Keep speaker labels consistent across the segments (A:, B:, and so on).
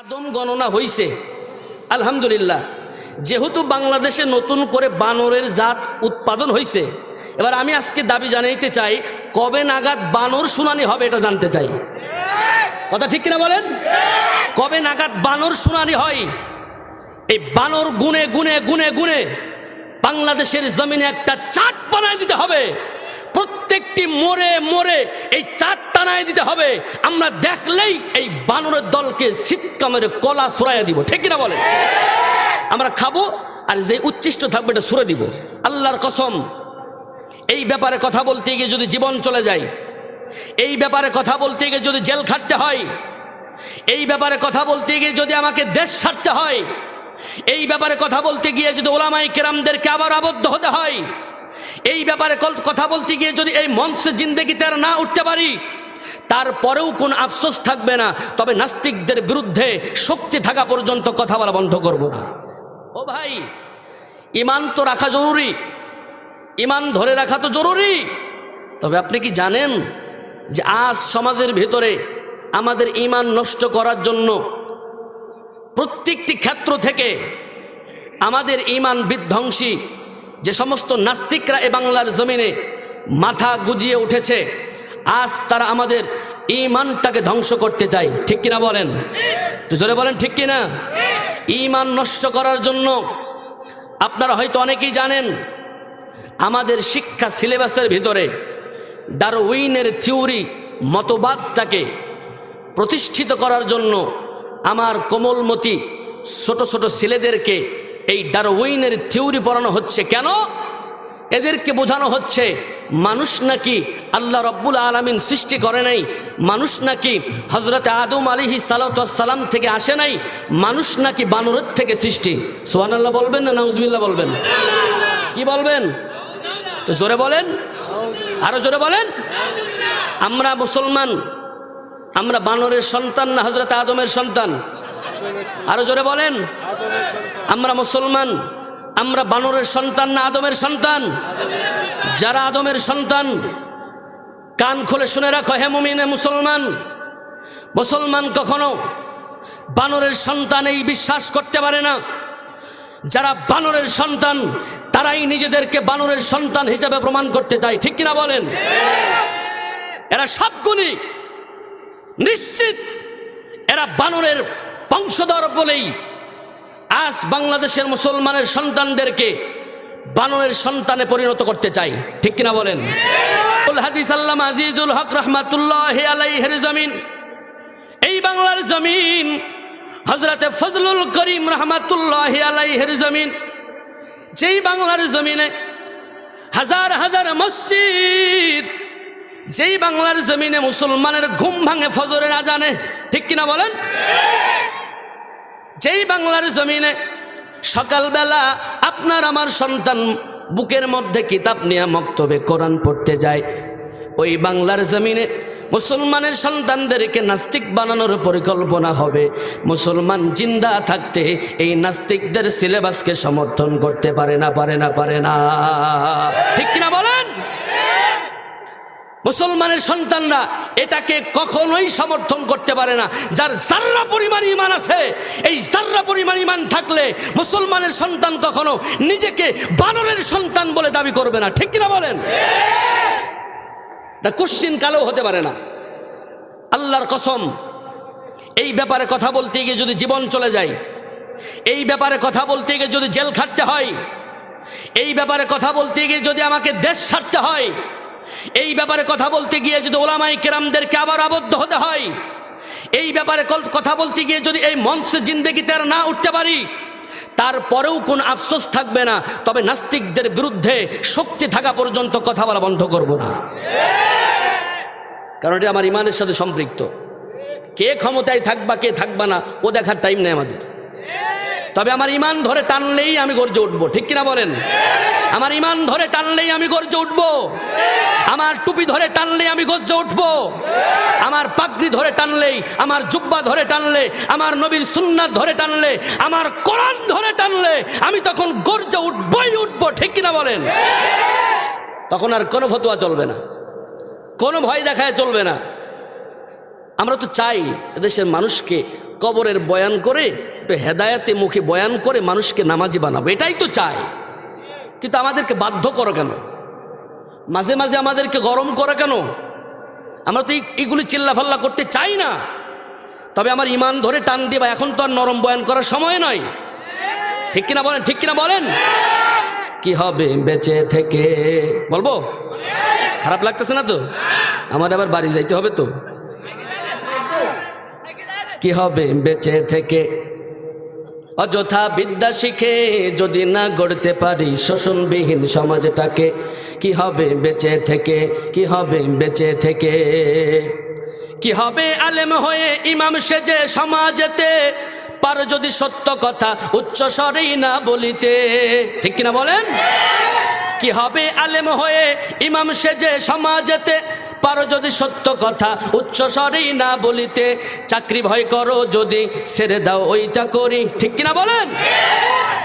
A: আদম গণনা হইছে। আলহামদুলিল্লাহ। যেহেতু বাংলাদেশে নতুন করে বানরের জাত উৎপাদন হয়েছে এবার আমি আজকে দাবি জানাইতে চাই, কবে নাগাদ বানর শুনানি হবে এটা জানতে চাই। কথা ঠিক কিনা বলেন? কবে নাগাদ বানর শুনানি হয়? এই বানর গুনে গুনে গুনে গুনে বাংলাদেশের জমিনে একটা চাট বানায় দিতে হবে। প্রত্যেকটি মোড়ে মোড়ে এই চাট টানায় দিতে হবে। আমরা দেখলেই এই বানরের দলকে শীতকা মেরে কলা সরাইয়া দিব। ঠিক কিনা বলে আমরা খাব আর যে উচ্ছিষ্ট থাকবে এটা সরে দিব। আল্লাহর কসম, এই ব্যাপারে কথা বলতে গিয়ে যদি জীবন চলে যায়, এই ব্যাপারে কথা বলতে গিয়ে যদি জেল খাটতে হয়, এই ব্যাপারে কথা বলতে গিয়ে যদি আমাকে দেশ ছাড়তে হয়, এই ব্যাপারে কথা বলতে গিয়ে যদি ওলামাই কেরামদেরকে আবার আবদ্ধ হতে হয়, এই ব্যাপারে কথা বলতে গিয়ে যদি এই মঞ্চে জিন্দেগিতে আর না উঠতে পারি তারপরেও কোন আফসোস থাকবে না, তবে নাস্তিকদের বিরুদ্ধে শক্তি থাকা পর্যন্ত কথা বলা বন্ধ করব না। ও ভাই, ইমান তো রাখা জরুরি, ইমান ধরে রাখা তো জরুরি। তবে আপনি কি জানেন যে আজ সমাজের ভেতরে আমাদের ইমান নষ্ট করার জন্য প্রত্যেকটি ক্ষেত্র থেকে আমাদের ইমান বিধ্বংসী, যে সমস্ত নাস্তিকরা এ বাংলার জমিনে মাথা গুজিয়ে উঠেছে আজ তারা আমাদের ইমানটাকে ধ্বংস করতে চায়। ঠিক কিনা বলেন? জোরে বলেন, ঠিক কিনা? ইমান নষ্ট করার জন্য আপনারা হয়তো অনেকেই জানেন, আমাদের শিক্ষা সিলেবাসের ভিতরে ডারউইনের থিওরি মতবাদটাকে প্রতিষ্ঠিত করার জন্য আমার কোমলমতি ছোট ছোট ছেলেদেরকে এই ডারউইনের থিওরি পড়ানো হচ্ছে। কেন? এদেরকে বোঝানো হচ্ছে, মানুষ নাকি আল্লাহ রব্বুল আলমিন সৃষ্টি করে নাই, মানুষ নাকি হজরত আদম আলিহি সালাম থেকে আসে নাই, মানুষ নাকি বানরের থেকে সৃষ্টি। সোহান আল্লাহ বলবেন না নাউজবিল্লা বলবেন? কি বলবেন? তো জোরে বলেন। আরও জোরে বলেন। আমরা মুসলমান, আমরা বানরের সন্তান না হজরত আদমের সন্তান? আরও জোরে বলেন। আমরা মুসলমান আমরা বানরের সন্তান না আদমের সন্তান? যারা আদমের সন্তান, কান খুলে শুনে রাখো, হে মুমিনে মুসলমান। মুসলমান কখনো বানরের সন্তান এই বিশ্বাস করতে পারে না। যারা বানরের সন্তান, তারাই নিজেদেরকে বানরের সন্তান হিসেবে প্রমাণ করতে চায়। ঠিক কিনা বলেন? এরা সবগুলি নিশ্চিত এরা বানরের বংশধর বলেই আজ বাংলাদেশের মুসলমানের সন্তানদেরকে বানরের সন্তানে পরিণত করতে চাই। ঠিক কিনা বলেন? হাদিস আল্লাহ আজিজুল হক রহমাতুল্লাহ আলাইহের জমিন। এই বাংলার জমিন হজরতে ফজলুল করিম রহমাতুল্লাহ আলাইহের জমিন। যেই বাংলার জমিনে হাজার হাজার মসজিদ, যেই বাংলার জমিনে মুসলমানের ঘুম ভাঙে ফজরের আজানে, ঠিক কিনা বলেন? যেই বাংলার জমিনে সকালবেলা আপনার আমার সন্তান বুকের মধ্যে কিতাব নিয়ে মক্তবে কোরআন পড়তে যায়, ওই বাংলার জমিনে মুসলমানের সন্তানদেরকে নাস্তিক বানানোর পরিকল্পনা হবে। মুসলমান জিন্দা থাকতে এই নাস্তিকদের সিলেবাসকে সমর্থন করতে পারে না পারে না পারে না। ঠিক কিনা বলেন মুসলমানের সন্তানরা এটাকে কখনোই সমর্থন করতে পারে না। যার জার্রা পরিমাণ ইমান আছে, এই জার্রা পরিমাণ ইমান থাকলে মুসলমানের সন্তান কখনো নিজেকে বানরের সন্তান বলে দাবি করবে না। ঠিক কিনা বলেন? কোশ্চিন কালেও হতে পারে না। আল্লাহর কসম, এই ব্যাপারে কথা বলতে গিয়ে যদি জীবন চলে যায়, এই ব্যাপারে কথা বলতে গিয়ে যদি জেল খাটতে হয়, এই ব্যাপারে কথা বলতে গিয়ে যদি আমাকে দেশ ছাড়তে হয় এই ব্যাপারে কথা বলতে গিয়ে যদি ওলামাই কেরামদেরকে আবার আবদ্ধ হতে হয়, এই ব্যাপারে কথা বলতে গিয়ে যদি এই মঞ্চে জিন্দেগিতে আর না উঠতে পারি, তারপরেও কোন আফসোস থাকবে না, তবে নাস্তিকদের বিরুদ্ধে শক্তি থাকা পর্যন্ত কথা বলা বন্ধ করব না। কারণ এটা আমার ইমানের সাথে সম্পৃক্ত। কে ক্ষমতায় থাকবা, কে থাকবা না, ও দেখার টাইম নেই আমাদের। তবে আমার ইমান ধরে টানলেই আমি গর্জে উঠবো। ঠিক কিনা বলেন? আমার ইমান ধরে টানলেই আমি গর্জে উঠবো। আমার টুপি ধরে টানলেই আমি গর্জে উঠবো। আমার পাগড়ি ধরে টানলেই, আমার জুব্বা ধরে টানলে, আমার নবীর সুন্নাত ধরে টানলে, আমার কোরআন ধরে টানলে, আমি তখন গর্জে উঠবই উঠবো। ঠিক কিনা বলেন? তখন আর কোনো ফতুয়া চলবে না। কোনো ভয় দেখায় চলবে না। আমরা তো চাই এদেশের মানুষকে কবরের বয়ান করে, একটু হেদায়াতে মুখে বয়ান করে মানুষকে নামাজি বানাবো। এটাই তো চায় কিন্তু আমাদেরকে বাধ্য করো কেন? মাঝে মাঝে আমাদেরকে গরম করো কেন? আমরা তো এই- এইগুলি চিল্লাফাল্লা করতে চাই না। তবে আমার ইমান ধরে টান দিয়ে বা এখন তো আর নরম বয়ান করার সময় নয়। ঠিক কিনা বলেন? ঠিক কিনা বলেন? কি হবে বেঁচে থেকে? বলব? খারাপ লাগতেছে না তো? আমার আবার বাড়ি যাইতে হবে তো? কি হবে বেঁচে থেকে? অযথা বিদ্যা শিখে যদি না গড়তে পারি শোষণবিহীন সমাজটাকে, কি হবে বেঁচে থেকে? কি হবে বেঁচে থেকে? কি হবে আলেম হয়ে ইমাম সেজে সমাজেতে? পারো যদি সত্য কথা উচ্চ স্বরেই না বলিতে। ঠিক কিনা বলেন? কি হবে আলেম হয়ে ইমাম সেজে সমাজেতে? পারো যদি সত্য কথা, উচ্চ স্বরেই না বলিতে। চাকরি ভয় করো যদি ছেড়ে দাও ওই চাকরি। ঠিক কিনা বলেন?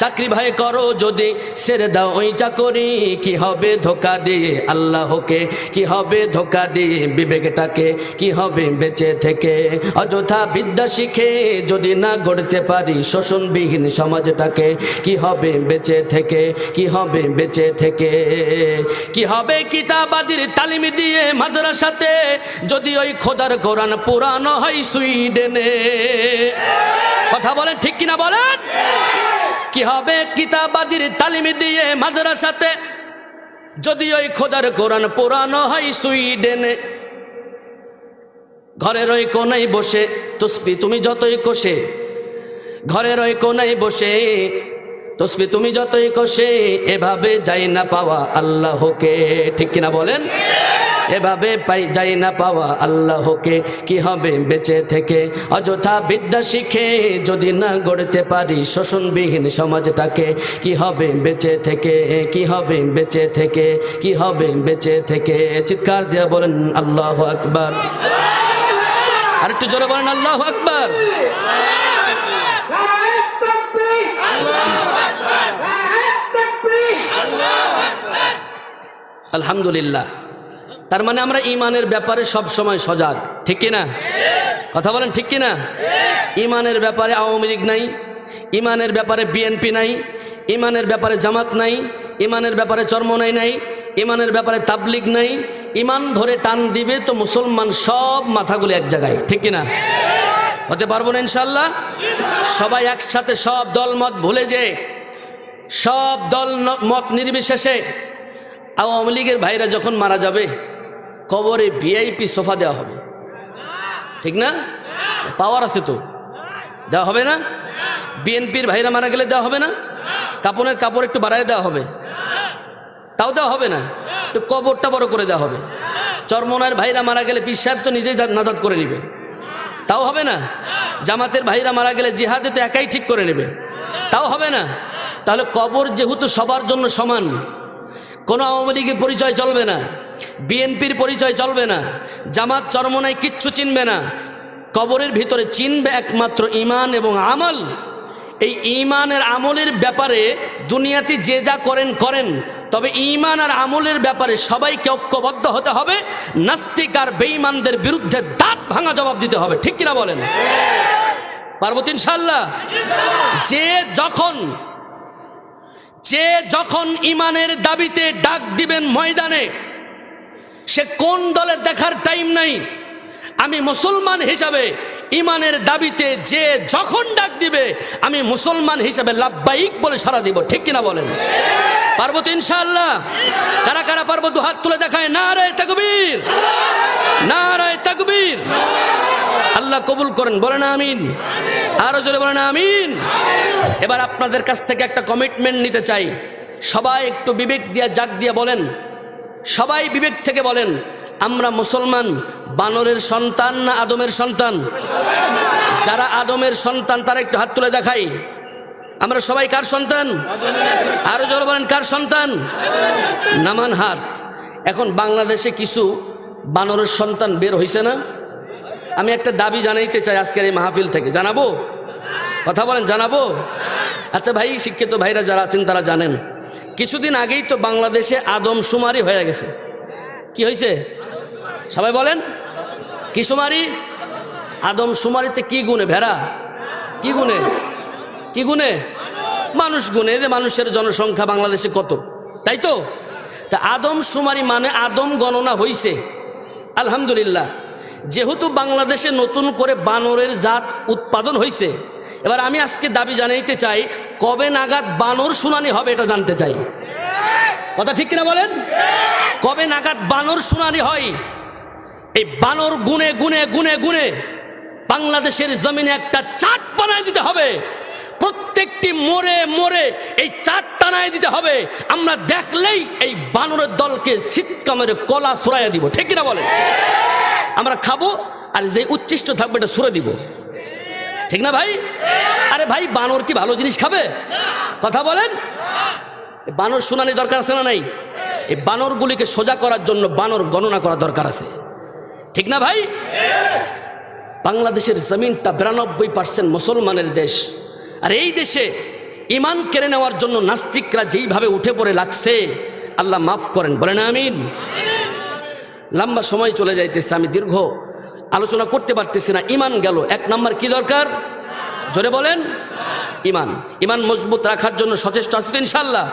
A: চাকরি ভয় করো যদি ছেড়ে দাও ওই চাকরি। কি হবে ধোকা দিয়ে আল্লাহকে? কি হবে ধোকা দিয়ে বিবেকটাকে? কি হবে বেঁচে থেকে? অযথা বিদ্যা শিখে যদি না গড়তে পারি শোষণবিহীন সমাজটাকে, কি হবে বেঁচে থেকে? কি হবে বেঁচে থেকে? কি হবে কিতাবাদির তালিম দিয়ে মাদ্রাসাতে যদি ওই খোদার কোরআন পুরানো হয় সুইডেনে। কথা বলেন ঠিক কিনা বলেন? কি হবে? কিতাবাদির তালিম দিয়ে মাদ্রাসাতে যদি ওই খোদার কোরআন পুরানো হয় সুইডেনে। ঘরের ওই কোনায় বসে তসবি তুমি যতই কষে, ঘরের ওই কোনায় বসে তসবি তুমি যতই কষে, এভাবে যাই না পাওয়া আল্লাহকে। ঠিক কিনা বলেন? এভাবে পাই যাই না পাওয়া আল্লাহকে, কি হবে বেঁচে থেকে? অযথা বিদ্যা শিখে যদি না গড়তে পারি শোষণবিহীন সমাজটাকে, কি হবে বেঁচে থেকে? কি হবে বেঁচে থেকে? কি হবে বেঁচে থেকে? চিৎকার দিয়ে বলেন, আল্লাহ আকবার। আর একটু জোরে বলেন, আল্লাহ আকবার। আলহামদুলিল্লাহ। তার মানে আমরা ইমানের ব্যাপারে সব সময় সজাগ, ঠিক কিনা? কথা বলেন ঠিক কিনা? ইমানের ব্যাপারে আওয়ামী লীগ নাই, ইমানের ব্যাপারে বিএনপি নাই, ইমানের ব্যাপারে জামাত নাই, ইমানের ব্যাপারে চরমনাই নাই, ইমানের ব্যাপারে তাবলিগ নাই, ইমান ধরে টান দিবে তো মুসলমান সব মাথাগুলো এক জায়গায়, ঠিক কিনা? হতে পারব না ইনশাল্লাহ সবাই একসাথে সব দল মত ভুলে যে, সব দল মত নির্বিশেষে আওয়ামী লীগের ভাইরা যখন মারা যাবে কবরে ভিআইপি সোফা দেওয়া হবে। ঠিক না? পাওয়ার আছে তো। দেওয়া হবে না? বিএনপির ভাইরা মারা গেলে দেওয়া হবে না? কাপড়ের কাপড় একটু বাড়ায় দেওয়া হবে। তাও দেওয়া হবে না? একটু কবরটা বড় করে দেওয়া হবে। চরমনার ভাইরা মারা গেলে পিস সাহেব তো নিজেই নাজাদ করে নিবে। তাও হবে না? জামাতের ভাইরা মারা গেলে জিহাদে তো একাই ঠিক করে নেবে। তাও হবে না? তাহলে কবর যেহেতু সবার জন্য সমান, কোনো আওয়ামী লীগের পরিচয় চলবে না। বিএনপির পরিচয় চলবে না, জামাত চরমনায় কিচ্ছু চিনবে না, কবরের ভিতরে চিনবে একমাত্র ইমান এবং আমল। এই ইমান আর আমলের ব্যাপারে দুনিয়াতে যে যা করেন করেন। তবে ইমান আর আমলের ব্যাপারে সবাইকে ঐক্যবদ্ধ হতে হবে, নাস্তিক আর বেঈমানদের বিরুদ্ধে দাঁত ভাঙা জবাব দিতে হবে, ঠিক কিনা বলেন? পার্বতী ইনশাল্লাহ যে যখন যে যখন ইমানের দাবিতে ডাক দিবেন ময়দানে সে কোন দলের দেখার টাইম নাই। আমি মুসলমান হিসাবে ইমানের দাবিতে যে যখন ডাক দিবে, আমি মুসলমান হিসাবে লাভবাহিক বলে সারা দিব। ঠিক কিনা বলেন? পারব তো ইনশাআল্লাহ? কারা কারা পারব দু হাত তুলে দেখায়? না রে তাকবীর। না রে তাকবীর। আল্লাহ কবুল করেন, বলেন আমিন। আরও জোরে বলেন আমিন। এবার আপনাদের কাছ থেকে একটা কমিটমেন্ট নিতে চাই। সবাই একটু বিবেক দিয়া জাগ দিয়া বলেন। সবাই বিবেক থেকে বলেন, আমরা মুসলমান, বানরের সন্তান না আদমের সন্তান? যারা আদমের সন্তান, তারা একটু হাত তুলে দেখাই। আমরা সবাই কার সন্তান? আরও জোরে বলেন, কার সন্তান? নামান হাত। এখন বাংলাদেশে কিছু বানরের সন্তান বের হয়েছে না? আমি একটা দাবি জানাইতে চাই আজকের এই মাহফিল থেকে। জানাব? কথা বলেন, জানাব? আচ্ছা ভাই, শিক্ষিত ভাইরা যারা আছেন, তারা জানেন। কিছুদিন আগেই তো বাংলাদেশে আদমশুমারি হয়ে গেছে। কি হয়েছে সবাই বলেন। কি সুমারি? আদমশুমারিতে কি গুণে ভেড়া? কি গুণে? কি গুণে? মানুষ গুণে। যে মানুষের জনসংখ্যা বাংলাদেশে কত? তাই তো? তা আদম সুমারি মানে আদম গণনা হইছে। আলহামদুলিল্লাহ। যেহেতু বাংলাদেশে নতুন করে বানরের জাত উৎপাদন হয়েছে এবার আমি আজকে দাবি জানাইতে চাই, কবে নাগাদ বানর শুনানি হবে এটা জানতে চাই। কথা ঠিক কিনা বলেন? কবে নাগাদ বানর শুনানি হয়? এই বানর গুনে গুনে গুনে গুনে বাংলাদেশের জমিনে একটা চাট বানায় দিতে হবে। প্রত্যেকটি মোড়ে মোড়ে এই চাট টানায় দিতে হবে। আমরা দেখলেই এই বানরের দলকে শীতকামের কলা সরাইয়া দিব। ঠিক কিনা বলে আমরা খাব আর যে উচ্ছিষ্ট থাকবে এটা সরে দিব। ঠিক না ভাই? আরে ভাই, বানর কি ভালো জিনিস খাবে? কথা বলেন। বানর শুনানি দরকার আছে না নাই? এই বানরগুলিকে সোজা করার জন্য বানর গণনা করা দরকার আছে। ঠিক না ভাই? বাংলাদেশের জমিনটা বিরানব্বই পার্সেন্ট মুসলমানের দেশ। আর এই দেশে ইমান কেড়ে নেওয়ার জন্য নাস্তিকরা যেইভাবে উঠে পড়ে লাগছে, আল্লাহ মাফ করেন, বলেন আমিন। লম্বা সময় চলে যাইতেছে, আমি দীর্ঘ আলোচনা করতে পারতেছি না। ইমান গেল। এক নাম্বার কি দরকার? জোরে বলেন। ইমান। ইমান মজবুত রাখার জন্য সচেষ্ট আছে ইনশাল্লাহ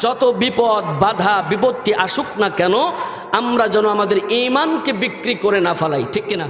A: যত বিপদ, বাধা, বিপত্তি আসুক না কেন, আমরা যেন আমাদের ইমানকে বিক্রি করে না ফেলাই। ঠিক কিনা?